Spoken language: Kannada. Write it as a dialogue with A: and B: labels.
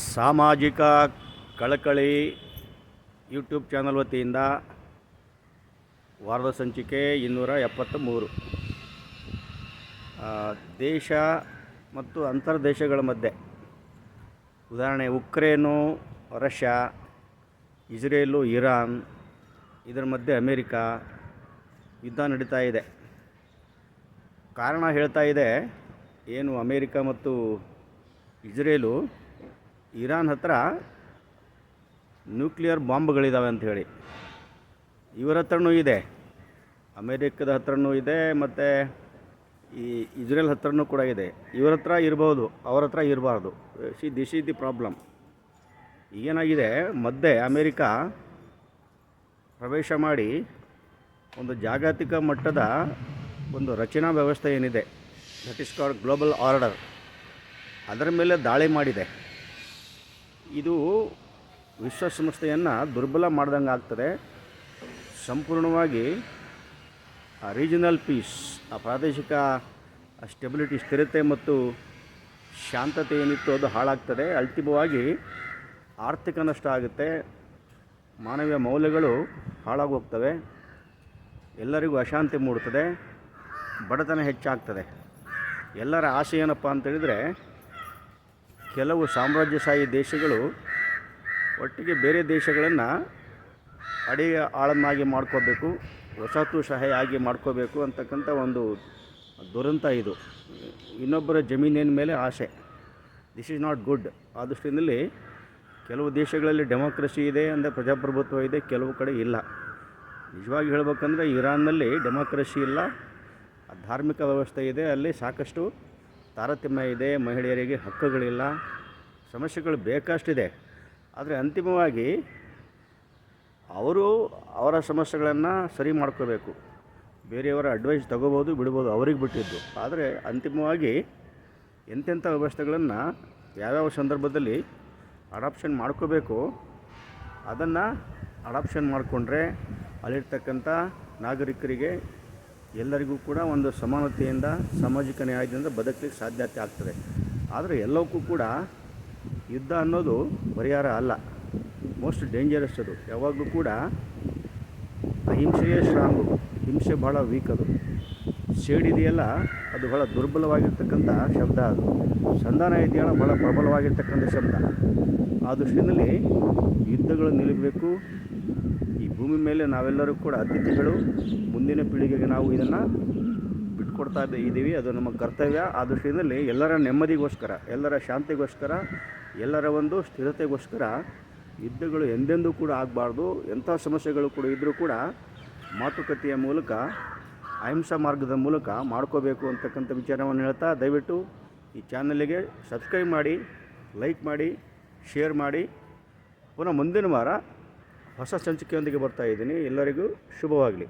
A: ಸಾಮಾಜಿಕ ಕಳಕಳಿ ಯೂಟ್ಯೂಬ್ ಚಾನಲ್ ವತಿಯಿಂದ ವಾರದ ಸಂಚಿಕೆ ಇನ್ನೂರ ಎಪ್ಪತ್ತ ಮೂರು ದೇಶ ಮತ್ತು ಅಂತರ್ದೇಶಗಳ ಮಧ್ಯೆ. ಉದಾಹರಣೆ, ಉಕ್ರೇನು, ರಷ್ಯಾ, ಇಸ್ರೇಲು, ಇರಾನ್, ಇದರ ಮಧ್ಯೆ ಅಮೇರಿಕಾ, ಯುದ್ಧ ನಡೀತಾ ಇದೆ. ಕಾರಣ ಹೇಳ್ತಾ ಇದೆ, ಏನು ಅಮೇರಿಕಾ ಮತ್ತು ಇಸ್ರೇಲು ಇರಾನ್ ಹತ್ರ ನ್ಯೂಕ್ಲಿಯರ್ ಬಾಂಬ್ಗಳಿದ್ದಾವೆ ಅಂತ ಹೇಳಿ. ಇವರ ಹತ್ರನೂ ಇದೆ. ಅಮೇರಿಕದ ಹತ್ರನೂ ಇದೆ ಮತ್ತು ಈ ಇಸ್ರೇಲ್ ಹತ್ರನೂ ಕೂಡ ಇದೆ. ಇವ್ರ ಹತ್ರ ಇರ್ಬೋದು, ಅವ್ರ ಹತ್ರ ಇರಬಾರ್ದು. See, this is the problem. ಏನಾಗಿದೆ ಮಧ್ಯೆ ಅಮೇರಿಕಾ ಪ್ರವೇಶ ಮಾಡಿ ಒಂದು ಜಾಗತಿಕ ಮಟ್ಟದ ಒಂದು ರಚನಾ ವ್ಯವಸ್ಥೆ ಏನಿದೆ, that is called global order. ಅದರ ಮೇಲೆ ದಾಳಿ ಮಾಡಿದೆ. ಇದು ವಿಶ್ವಸಂಸ್ಥೆಯನ್ನು ದುರ್ಬಲ ಮಾಡ್ದಂಗೆ ಆಗ್ತದೆ. ಸಂಪೂರ್ಣವಾಗಿ ಆ ರೀಜನಲ್ ಪೀಸ್ ಆ ಪ್ರಾದೇಶಿಕ ಸ್ಟೆಬಿಲಿಟಿ ಸ್ಥಿರತೆ ಮತ್ತು ಶಾಂತತೆ ಏನಿತ್ತು ಅದು ಹಾಳಾಗ್ತದೆ. ಅಂತಿಮವಾಗಿ ಆರ್ಥಿಕ ನಷ್ಟ ಆಗುತ್ತೆ. ಮಾನವೀಯ ಮೌಲ್ಯಗಳು ಹಾಳಾಗಿ ಹೋಗ್ತವೆ. ಎಲ್ಲರಿಗೂ ಅಶಾಂತಿ ಮೂಡುತ್ತದೆ. ಬಡತನ ಹೆಚ್ಚಾಗ್ತದೆ. ಎಲ್ಲರ ಆಸೆ ಏನಪ್ಪ ಅಂತೇಳಿದರೆ ಕೆಲವು ಸಾಮ್ರಾಜ್ಯಶಾಹಿ ದೇಶಗಳು ಒಟ್ಟಿಗೆ ಬೇರೆ ದೇಶಗಳನ್ನು ಅಡಿ ಆಳನ್ನಾಗಿ ಮಾಡ್ಕೋಬೇಕು, ವಸಾಹತುಶಾಹಿ ಆಗಿ ಮಾಡ್ಕೋಬೇಕು ಅಂತಕ್ಕಂಥ ಒಂದು ದುರಂತ ಇದು. ಇನ್ನೊಬ್ಬರ ಜಮೀನಿನ ಮೇಲೆ ಆಸೆ. ದಿಸ್ ಈಸ್ ನಾಟ್ ಗುಡ್ ಆ ದೃಷ್ಟಿಯಲ್ಲಿ ಕೆಲವು ದೇಶಗಳಲ್ಲಿ ಡೆಮೋಕ್ರಸಿ ಇದೆ ಅಂದರೆ ಪ್ರಜಾಪ್ರಭುತ್ವ ಇದೆ, ಕೆಲವು ಕಡೆ ಇಲ್ಲ. ನಿಜವಾಗಿ ಹೇಳಬೇಕಂದ್ರೆ ಇರಾನ್ನಲ್ಲಿ ಡೆಮೋಕ್ರಸಿ ಇಲ್ಲ, ಧಾರ್ಮಿಕ ವ್ಯವಸ್ಥೆ ಇದೆ, ಅಲ್ಲಿ ಸಾಕಷ್ಟು ತಾರತಮ್ಯ ಇದೆ, ಮಹಿಳೆಯರಿಗೆ ಹಕ್ಕುಗಳಿಲ್ಲ, ಸಮಸ್ಯೆಗಳು ಬೇಕಷ್ಟಿದೆ. ಆದರೆ ಅಂತಿಮವಾಗಿ ಅವರು ಅವರ ಸಮಸ್ಯೆಗಳನ್ನು ಸರಿ ಮಾಡ್ಕೋಬೇಕು. ಬೇರೆಯವರ ಅಡ್ವೈಸ್ ತಗೋಬೋದು, ಬಿಡ್ಬೋದು, ಅವ್ರಿಗೆ ಬಿಟ್ಟಿದ್ದು. ಆದರೆ ಅಂತಿಮವಾಗಿ ಎಂತೆಂಥ ವ್ಯವಸ್ಥೆಗಳನ್ನು ಯಾವ್ಯಾವ ಸಂದರ್ಭದಲ್ಲಿ ಅಡಾಪ್ಷನ್ ಮಾಡ್ಕೋಬೇಕು, ಅದನ್ನು ಅಡಾಪ್ಷನ್ ಮಾಡಿಕೊಂಡ್ರೆ ಅಲ್ಲಿರ್ತಕ್ಕಂಥ ನಾಗರಿಕರಿಗೆ ಎಲ್ಲರಿಗೂ ಕೂಡ ಒಂದು ಸಮಾನತೆಯಿಂದ ಸಾಮಾಜಿಕ ನ್ಯಾಯದಿಂದ ಬದುಕಲಿಕ್ಕೆ ಸಾಧ್ಯತೆ ಆಗ್ತದೆ. ಆದರೆ ಎಲ್ಲವಕ್ಕೂ ಕೂಡ ಯುದ್ಧ ಅನ್ನೋದು ಪರಿಹಾರ ಅಲ್ಲ. ಮೋಸ್ಟ್ ಡೇಂಜರಸ್ ಅದು. ಯಾವಾಗಲೂ ಕೂಡ ಅಹಿಂಸೆಯೇ ಸ್ಟ್ರಾಂಗು. ಹಿಂಸೆ ಭಾಳ ವೀಕ್ ಅದು. ಸೇಡಿದೆಯಲ್ಲ ಅದು ಭಾಳ ದುರ್ಬಲವಾಗಿರ್ತಕ್ಕಂಥ ಶಬ್ದ ಅದು. ಸಂಧಾನ ಇದೆಯಲ್ಲ ಭಾಳ ಪ್ರಬಲವಾಗಿರ್ತಕ್ಕಂಥ ಶಬ್ದ. ಆ ದೃಷ್ಟಿನಲ್ಲಿ ಯುದ್ಧಗಳು ನಿಲ್ಲಬೇಕು. ಭೂಮಿ ಮೇಲೆ ನಾವೆಲ್ಲರೂ ಕೂಡ ಅತಿಥಿಗಳು, ಮುಂದಿನ ಪೀಳಿಗೆಗೆ ನಾವು ಇದನ್ನು ಬಿಟ್ಕೊಡ್ತಾ ಇದ್ದ- ಇದ್ದೀವಿ ಅದು ನಮ್ಮ ಕರ್ತವ್ಯ. ಆ ದೃಷ್ಟಿಯಲ್ಲಿ ಎಲ್ಲರ ನೆಮ್ಮದಿಗೋಸ್ಕರ, ಎಲ್ಲರ ಶಾಂತಿಗೋಸ್ಕರ, ಎಲ್ಲರ ಒಂದು ಸ್ಥಿರತೆಗೋಸ್ಕರ ಯುದ್ಧಗಳು ಎಂದೆಂದೂ ಕೂಡ ಆಗಬಾರ್ದು. ಎಂಥ ಸಮಸ್ಯೆಗಳು ಕೂಡ ಇದ್ದರೂ ಕೂಡ ಮಾತುಕತೆಯ ಮೂಲಕ, ಅಹಿಂಸಾ ಮಾರ್ಗದ ಮೂಲಕ ಮಾಡ್ಕೋಬೇಕು ಅಂತಕ್ಕಂಥ ವಿಚಾರವನ್ನು ಹೇಳ್ತಾ ದಯವಿಟ್ಟು ಈ ಚಾನಲಿಗೆ ಸಬ್ಸ್ಕ್ರೈಬ್ ಮಾಡಿ, ಲೈಕ್ ಮಾಡಿ, ಶೇರ್ ಮಾಡಿ. ಪುನಃ ಮುಂದಿನ ವಾರ ಹೊಸ ಸಂಚಿಕೆಯೊಂದಿಗೆ ಬರ್ತಾ ಇದ್ದೀನಿ. ಎಲ್ಲರಿಗೂ ಶುಭವಾಗಲಿ.